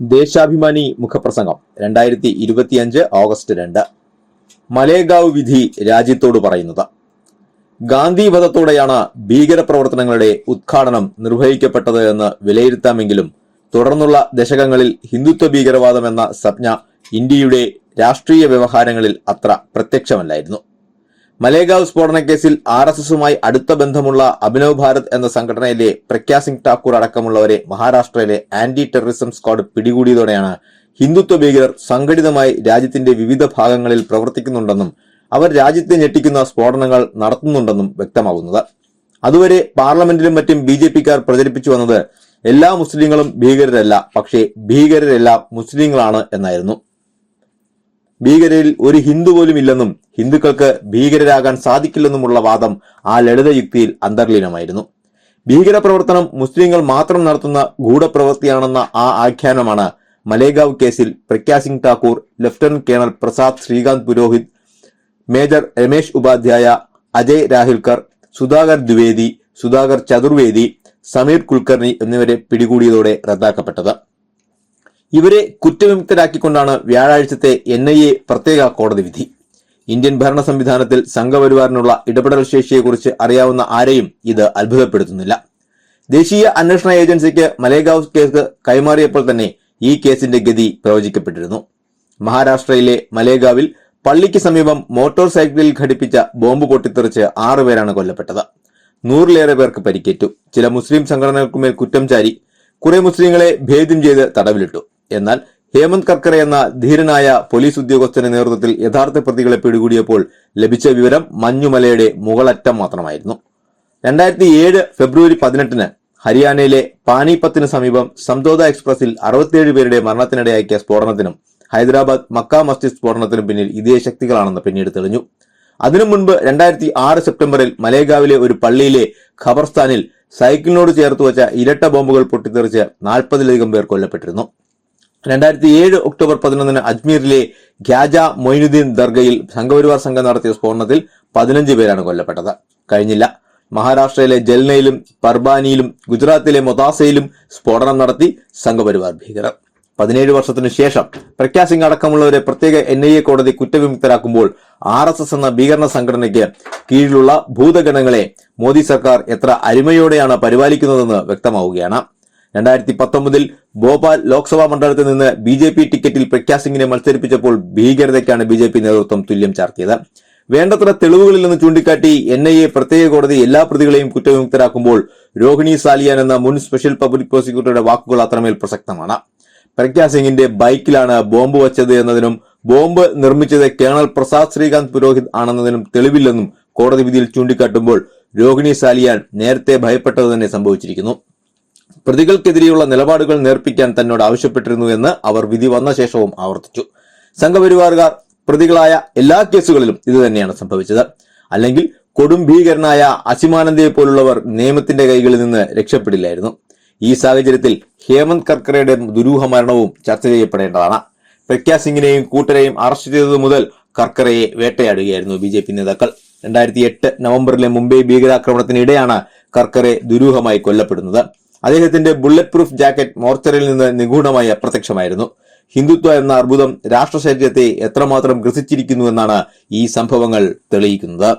ദേശാഭിമാനി മുഖപ്രസംഗം രണ്ടായിരത്തി ഇരുപത്തിയഞ്ച് ഓഗസ്റ്റ് രണ്ട്. മലേഗാവ് വിധി രാജ്യത്തോട് പറയുന്നത്. ഗാന്ധി വധത്തോടെയാണ് ഭീകരപ്രവർത്തനങ്ങളുടെ ഉദ്ഘാടനം നിർവഹിക്കപ്പെട്ടത് എന്ന് വിലയിരുത്താമെങ്കിലും തുടർന്നുള്ള ദശകങ്ങളിൽ ഹിന്ദുത്വ ഭീകരവാദം എന്ന സംജ്ഞ ഇന്ത്യയുടെ രാഷ്ട്രീയ വ്യവഹാരങ്ങളിൽ അത്ര പ്രത്യക്ഷമല്ലായിരുന്നു. മലേഗാവ് സ്ഫോടനക്കേസിൽ ആർ എസ് എസുമായി അടുത്ത ബന്ധമുള്ള അഭിനവ് ഭാരത് എന്ന സംഘടനയിലെ പ്രഖ്യാ സിംഗ് ഠാക്കൂർ അടക്കമുള്ളവരെ മഹാരാഷ്ട്രയിലെ ആന്റി ടെററിസം സ്ക്വാഡ് പിടികൂടിയതോടെയാണ് ഹിന്ദുത്വ ഭീകരർ സംഘടിതമായി രാജ്യത്തിന്റെ വിവിധ ഭാഗങ്ങളിൽ പ്രവർത്തിക്കുന്നുണ്ടെന്നും അവർ രാജ്യത്തെ ഞെട്ടിക്കുന്ന സ്ഫോടനങ്ങൾ നടത്തുന്നുണ്ടെന്നും വ്യക്തമാകുന്നത് അതുവരെ പാർലമെന്റിലും മറ്റും ബി ജെ പിക്കാർ പ്രചരിപ്പിച്ചു വന്നത് എല്ലാ മുസ്ലിങ്ങളും ഭീകരരല്ല പക്ഷേ ഭീകരരെല്ലാം മുസ്ലിങ്ങളാണ് എന്നായിരുന്നു. ഭീകരരിൽ ഒരു ഹിന്ദു പോലും ഇല്ലെന്നും ഹിന്ദുക്കൾക്ക് ഭീകരരാകാൻ സാധിക്കില്ലെന്നുമുള്ള വാദം ആ ലളിത യുക്തിയിൽ അന്തർലീനമായിരുന്നു. ഭീകരപ്രവർത്തനം മുസ്ലിങ്ങൾ മാത്രം നടത്തുന്ന ഗൂഢപ്രവൃത്തിയാണെന്ന ആ ആഖ്യാനമാണ് മലേഗാവ് കേസിൽ Pragya Singh Thakur lieutenant colonel Prasad Shrikant Purohit major Ramesh Upadhyay Ajay Rahalkar Sudhakar Dwivedi Sudhakar Chaturvedi Sameer Kulkarni എന്നിവരെ പിടികൂടിയതോടെ റദ്ദാക്കപ്പെട്ടത്. ഇവരെ കുറ്റവിമുക്തരാക്കിക്കൊണ്ടാണ് വ്യാഴാഴ്ചത്തെ എൻ ഐ എ പ്രത്യേക കോടതി വിധി. ഇന്ത്യൻ ഭരണ സംവിധാനത്തിൽ സംഘപരിവാറിനുള്ള ഇടപെടൽ ശേഷിയെക്കുറിച്ച് അറിയാവുന്ന ആരെയും ഇത് അത്ഭുതപ്പെടുത്തുന്നില്ല. ദേശീയ അന്വേഷണ ഏജൻസിക്ക് മലേഗാവ് കേസ് കൈമാറിയപ്പോൾ തന്നെ ഈ കേസിന്റെ ഗതി പ്രവചിക്കപ്പെട്ടിരുന്നു. മഹാരാഷ്ട്രയിലെ മലേഗാവിൽ പള്ളിക്ക് സമീപം മോട്ടോർ സൈക്കിളിൽ ഘടിപ്പിച്ച ബോംബ് പൊട്ടിത്തെറിച്ച് ആറുപേരാണ് കൊല്ലപ്പെട്ടത്. നൂറിലേറെ പേർക്ക് പരിക്കേറ്റു. ചില മുസ്ലിം സംഘടനകൾക്കുമേൽ കുറ്റം ചാരി കുറെ മുസ്ലിങ്ങളെ ഭേദ്യം ചെയ്ത് തടവിലിട്ടു. എന്നാൽ ഹേമന്ത് കർക്കറെ എന്ന ധീരനായ പോലീസ് ഉദ്യോഗസ്ഥന്റെ നേതൃത്വത്തിൽ യഥാർത്ഥ പ്രതികളെ പിടികൂടിയപ്പോൾ ലഭിച്ച വിവരം മഞ്ഞുമലയുടെ മുകളറ്റം മാത്രമായിരുന്നു. രണ്ടായിരത്തി ഏഴ് ഫെബ്രുവരി പതിനെട്ടിന് ഹരിയാനയിലെ പാനിപ്പത്തിന് സമീപം സംതോദ എക്സ്പ്രസിൽ അറുപത്തിയേഴ് പേരുടെ മരണത്തിനിടയാക്കിയ സ്ഫോടനത്തിനും ഹൈദരാബാദ് മക്ക മസ്ജിദ് സ്ഫോടനത്തിനും പിന്നിൽ ഇതേ ശക്തികളാണെന്ന് പിന്നീട് തെളിഞ്ഞു. അതിനു മുൻപ് രണ്ടായിരത്തി ആറ് സെപ്റ്റംബറിൽ മലേഗാവിലെ ഒരു പള്ളിയിലെ ഖബർസ്ഥാനിൽ സൈക്കിളിനോട് ചേർത്ത് വെച്ച ഇരട്ട ബോംബുകൾ പൊട്ടിത്തെറിച്ച് നാൽപ്പതിലധികം പേർ കൊല്ലപ്പെട്ടിരുന്നു. രണ്ടായിരത്തി ഏഴ് ഒക്ടോബർ പതിനൊന്നിന് അജ്മീറിലെ ഖ്യാജ മൊയ്നുദ്ദീൻ ദർഗയിൽ സംഘപരിവാർ സംഘം നടത്തിയ സ്ഫോടനത്തിൽ പതിനഞ്ച് പേരാണ് കൊല്ലപ്പെട്ടത്. കഴിഞ്ഞില്ല. മഹാരാഷ്ട്രയിലെ ജൽനയിലും പർബാനിയിലും ഗുജറാത്തിലെ മൊതാസയിലും സ്ഫോടനം നടത്തി സംഘപരിവാർ ഭീകരർ. പതിനേഴ് വർഷത്തിനു ശേഷം പ്രഖ്യാ സിംഗ് അടക്കമുള്ളവരെ പ്രത്യേക എൻ ഐ എ കോടതി കുറ്റവിമുക്തരാക്കുമ്പോൾ ആർ എസ് എസ് എന്ന ഭീകരണ സംഘടനയ്ക്ക് കീഴിലുള്ള ഭൂതഗണങ്ങളെ മോദി സർക്കാർ എത്ര അരുമയോടെയാണ് പരിപാലിക്കുന്നതെന്ന് വ്യക്തമാവുകയാണ്. രണ്ടായിരത്തി പത്തൊമ്പതിൽ ഭോപ്പാൽ ലോക്സഭാ മണ്ഡലത്തിൽ നിന്ന് ബി ജെ പി ടിക്കറ്റിൽ പ്രഖ്യാസിംഗിനെ മത്സരിപ്പിച്ചപ്പോൾ ഭീകരതയ്ക്കാണ് ബി ജെ പി നേതൃത്വം തുല്യം ചാർത്തിയത്. വേണ്ടത്ര തെളിവുകളില്ലെന്ന് ചൂണ്ടിക്കാട്ടി എൻ ഐ എ പ്രത്യേക കോടതി എല്ലാ പ്രതികളെയും കുറ്റവിമുക്തരാക്കുമ്പോൾ രോഹിണി സാലിയാൻ എന്ന മുൻ സ്പെഷ്യൽ പബ്ലിക് പ്രോസിക്യൂട്ടറുടെ വാക്കുകൾ അത്രമേൽ പ്രസക്തമാണ്. പ്രഗ്യാ സിംഗിന്റെ ബൈക്കിലാണ് ബോംബ് വച്ചത് എന്നതിനും ബോംബ് നിർമ്മിച്ചത് കേണൽ പ്രസാദ് ശ്രീകാന്ത് പുരോഹിത് ആണെന്നതിനും തെളിവില്ലെന്നും കോടതി വിധിയിൽ ചൂണ്ടിക്കാട്ടുമ്പോൾ രോഹിണി സാലിയാൻ നേരത്തെ ഭയപ്പെട്ടത് തന്നെ സംഭവിച്ചിരിക്കുന്നു. പ്രതികൾക്കെതിരെയുള്ള നിലപാടുകൾ നേർപ്പിക്കാൻ തന്നോട് ആവശ്യപ്പെട്ടിരുന്നു എന്ന് അവർ വിധി വന്ന ശേഷവും ആവർത്തിച്ചു. സംഘപരിവാറുകാർ പ്രതികളായ എല്ലാ കേസുകളിലും ഇത് തന്നെയാണ് സംഭവിച്ചത്. അല്ലെങ്കിൽ കൊടും ഭീകരനായ അസിമാനന്ദയെ പോലുള്ളവർ നിയമത്തിന്റെ കൈകളിൽ നിന്ന് രക്ഷപ്പെടില്ലായിരുന്നു. ഈ സാഹചര്യത്തിൽ ഹേമന്ത് കർക്കറയുടെ ദുരൂഹ മരണവും ചർച്ച ചെയ്യപ്പെടേണ്ടതാണ്. പ്രഖ്യാ സിംഗിനെയും കൂട്ടരെയും അറസ്റ്റ് ചെയ്തതു മുതൽ കർക്കറയെ വേട്ടയാടുകയായിരുന്നു ബി ജെ പി നേതാക്കൾ. രണ്ടായിരത്തി എട്ട് നവംബറിലെ മുംബൈ ഭീകരാക്രമണത്തിനിടെയാണ് കർക്കറെ ദുരൂഹമായി കൊല്ലപ്പെടുന്നത്. അദ്ദേഹത്തിന്റെ ബുള്ളറ്റ് പ്രൂഫ് ജാക്കറ്റ് മോർച്ചറിൽ നിന്ന് നിഗൂഢമായി അപ്രത്യക്ഷമായിരുന്നു. ഹിന്ദുത്വ എന്ന അർബുദം രാഷ്ട്രശരീരത്തെ എത്രമാത്രം ഗ്രസിച്ചിരിക്കുന്നുവെന്നാണ് ഈ സംഭവങ്ങൾ തെളിയിക്കുന്നത്.